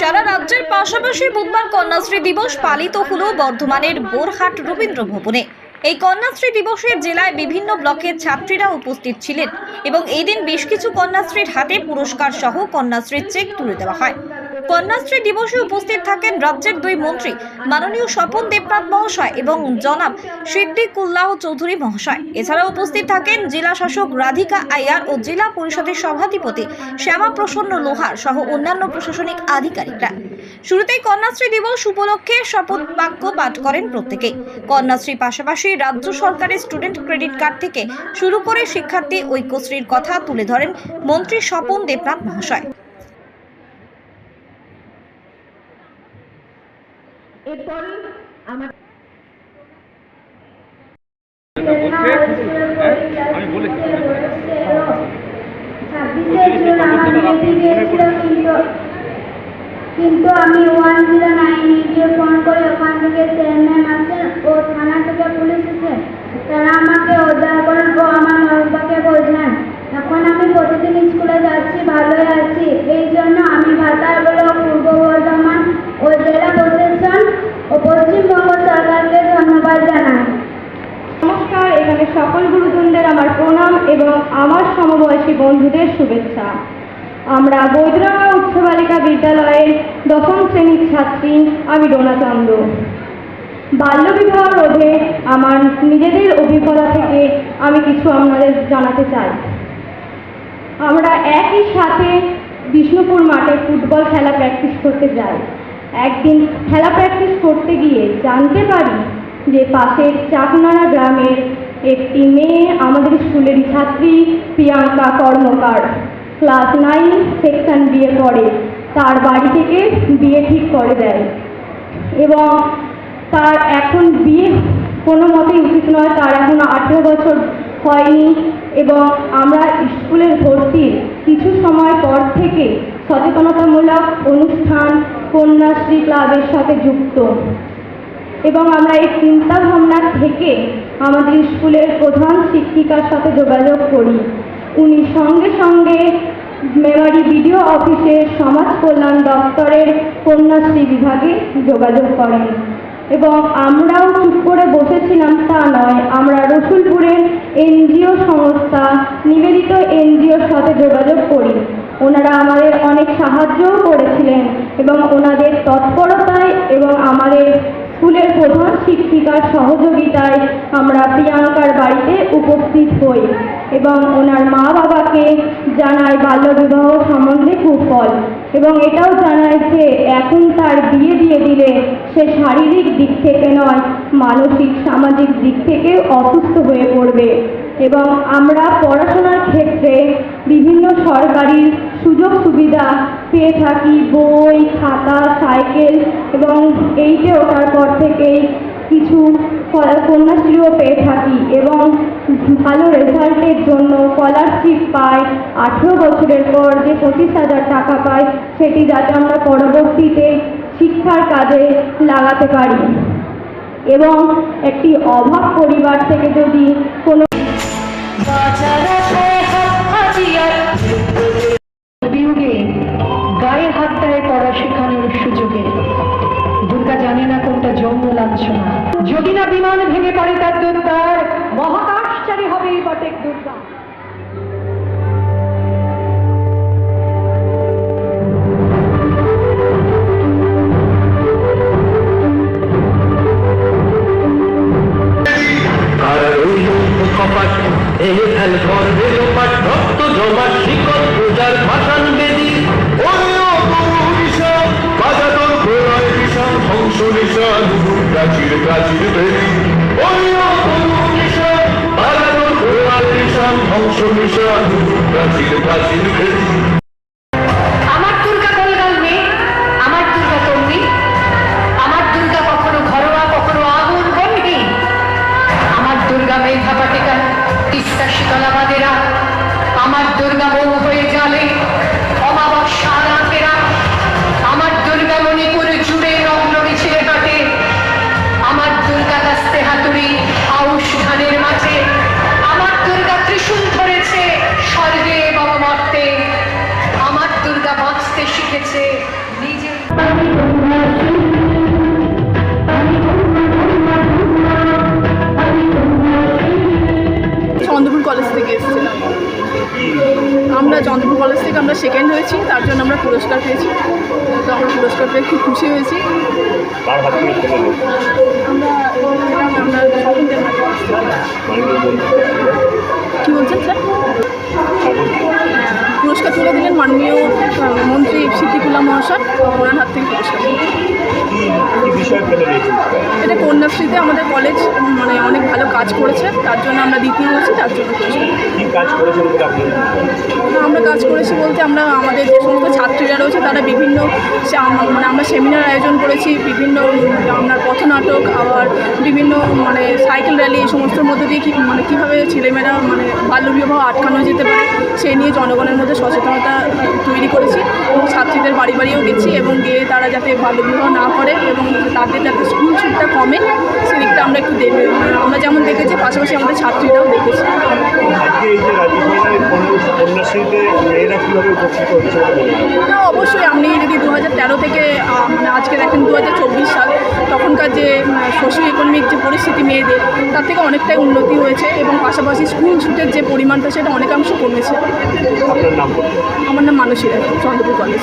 সারা রাজ্যের পাশাপাশি বুধবার কন্যাশ্রী দিবস পালিত হল বর্ধমানের বোরহাট রবীন্দ্র ভবনে। এই কন্যাশ্রী দিবসের জেলায় বিভিন্ন ব্লকের ছাত্রীরা উপস্থিত ছিলেন এবং এই দিন বেশ কিছু কন্যাশ্রীর হাতে পুরস্কার সহ কন্যাশ্রীর চেক তুলে দেওয়া হয়। কন্যাশ্রী দিবসে উপস্থিত থাকেন রাজ্যের দুই মন্ত্রী, মাননীয় স্বপন দেবনাথ মহাশয় এবং জনাব সিদ্দিকুল্লাহ চৌধুরী মহাশয়। এছাড়াও উপস্থিত থাকেন জেলা শাসক রাধিকা আয়ার ও জেলা পরিষদের সভাধিপতি শ্যামা প্রসন্ন লোহার সহ অন্যান্য প্রশাসনিক আধিকারিকরা। শুরুতেই কন্যাশ্রী দিবস উপলক্ষে শপথ বাক্য পাঠ করেন প্রত্যেকে কন্যাশ্রী পাশাপাশি রাজ্য সরকারের স্টুডেন্ট ক্রেডিট কার্ড থেকে শুরু করে শিক্ষার্থী ঐক্যশ্রীর কথা তুলে ধরেন মন্ত্রী স্বপন দেবনাথ মহাশয়। আমার কিন্তু আমি ওয়ান জিরো নাইন এইটে ফোন করে ওখান থেকে চেয়ারম্যান আছেন ও থানা থেকে পুলিশ এসে তারা আমাকে উদ্ধার করেন ও আমার মা বাবাকে বোঝান। এখন আমি প্রতিদিন স্কুলে যাচ্ছি ভালোই আছি এই জন্য আমি ভাতার ব্লক পূর্ব বর্ধমান ও জেলা প্রশাসন ও পশ্চিমবঙ্গ সরকারকে ধন্যবাদ জানাই নমস্কার এখানে সকল গুরুজনদের আমার প্রণাম এবং আমার সমবয়সী বন্ধুদের শুভেচ্ছা। আমরা বৈদ্যনাথ উচ্চ বালিকা বিদ্যালয়ের দশম শ্রেণির ছাত্রী আমি ডোনা চন্দ্র বাল্যবিবাহ রোধে আমার নিজেদের অভিজ্ঞতা থেকে আমি কিছু আপনাদের জানাতে চাই। আমরা একই সাথে বিষ্ণুপুর মাঠে ফুটবল খেলা প্র্যাকটিস করতে যাই। একদিন খেলা প্র্যাকটিস করতে গিয়ে জানতে পারি যে পাশের চাকনাড়া গ্রামের একটি মেয়ে, আমাদের স্কুলের ছাত্রী Priyanka Karmakar class nine, section বিয়ে পড়ে। তার বাড়ি থেকে বিয়ে ঠিক করে দেয়। এবং তার এখন বিয়ে কোনো মতেই উচিত নয়। তার এখনও আঠেরো বছর হয়নি এবং আমরা স্কুলের ভর্তির কিছু সময় পর থেকে সচেতনতামূলক অনুষ্ঠান, কন্যাশ্রী ক্লাবের সাথে যুক্ত। এবং আমরা এই চিন্তা ভাবনা থেকে আমাদের স্কুলের প্রধান শিক্ষিকার সাথে যোগাযোগ করি। উনি সঙ্গে সঙ্গে মেমারি বিডিও অফিসের সমাজ কল্যাণ দপ্তরের কন্যাশ্রী বিভাগে যোগাযোগ করেন। এবং আমরাও চুপ করে বসেছিলাম তা নয়, আমরা রসুলপুরের এনজিও সংস্থা, নিবেদিত এনজিওর সাথে যোগাযোগ করি। ওনারা আমাদের অনেক সাহায্যও করেছিলেন এবং ওনাদের তৎপরতায় এবং আমাদের স্কুলের প্রধান শিক্ষিকার সহযোগিতায় আমরা প্রিয়াঙ্কার বাড়িতে উপস্থিত হই এবং ওনার মা বাবাকে জানাই বাল্যবিবাহ সম্বন্ধে কুফল এবং এটাও জানায় যে এখন তার বিয়ে দিয়ে দিলে সে শারীরিক দিক থেকে নয়, মানসিক, সামাজিক দিক থেকে অসুস্থ হয়ে পড়বে। এবং আমরা পড়াশোনার ক্ষেত্রে বিভিন্ন সরকারি সুযোগ সুবিধা পেয়ে থাকি, বই, খাতা, সাইকেল এবং এইটে ওঠার পর থেকেই কিছু কন্যাশ্রীও পেয়ে থাকি এবং ভালো রেজাল্টের জন্য স্কলারশিপ পাই। আঠেরো বছরের পর যে পঁচিশ হাজার টাকা পাই, সেটি যাতে আমরা পরবর্তীতে শিক্ষার কাজে লাগাতে পারি। এবং একটি অভাব পরিবার থেকে যদি কোনো ভেঙে পড়ে তার দুর্গার মহাকাশচারী হবে এই বটেক দুর্গা। ধ্বংস প্রাচীর প্রাচীর ধ্বংস নিশান প্রাচীর প্রাচীর আমার দুর্গা মেঘা পাটিকা তিস্তা শীতলাবাদেরা আমার দুর্গা বউ সেকেন্ড হয়েছি তার জন্য আমরা পুরস্কার পেয়েছি। তো আমরা পুরস্কার পেয়ে খুব খুশি হয়েছি। কী বলছেন স্যার? পুরস্কার তুলে দিলেন মাননীয় মন্ত্রী সিদ্দিকুল্লাহ মহাশয় ওনার হাত থেকে পুরস্কার। এটা কন্যাশ্রীতে আমাদের কলেজ মানে অনেক ভালো কাজ করেছে তার জন্য আমরা দ্বিতীয় হয়েছি তার জন্য কাজ করেছেন কাজ করেছি বলতে আমরা আমাদের যে সমস্ত ছাত্রীরা রয়েছে, তারা বিভিন্ন মানে আমরা সেমিনার আয়োজন করেছি, বিভিন্ন আপনার পথনাটক, আবার বিভিন্ন মানে সাইকেল র্যালি এই সমস্তর মধ্যে দিয়ে কী মানে কীভাবে ছেলেমেয়েরা মানে বাল্যবিবাহ আটকানো যেতে পারে সেই নিয়ে জনগণের মধ্যে সচেতনতা তৈরি করেছি। এবং ছাত্রীদের বাড়ি বাড়িও গেছি এবং গিয়ে তারা যাতে বাল্যবিবাহ না করে এবং তাদের যাতে স্কুল ছুটটা কমে, সেদিকটা আমরা একটু দেখে আমরা যেমন দেখেছি, পাশাপাশি আমাদের ছাত্রীরাও দেখেছি। মেয়েরা কীভাবে উপকৃত হচ্ছে? বলে না অবশ্যই আপনি যদি দু হাজার তেরো থেকে মানে আজকে দেখেন দু হাজার চব্বিশ সাল তখনকার যে সোশিও ইকোনমিক যে পরিস্থিতি মেয়েদের তার থেকে অনেকটাই উন্নতি হয়েছে এবং পাশাপাশি স্কুল ছুটের যে পরিমাণটা সেটা অনেকাংশ কমেছে। আমার নাম মানসী চন্দ্রপুর কলেজ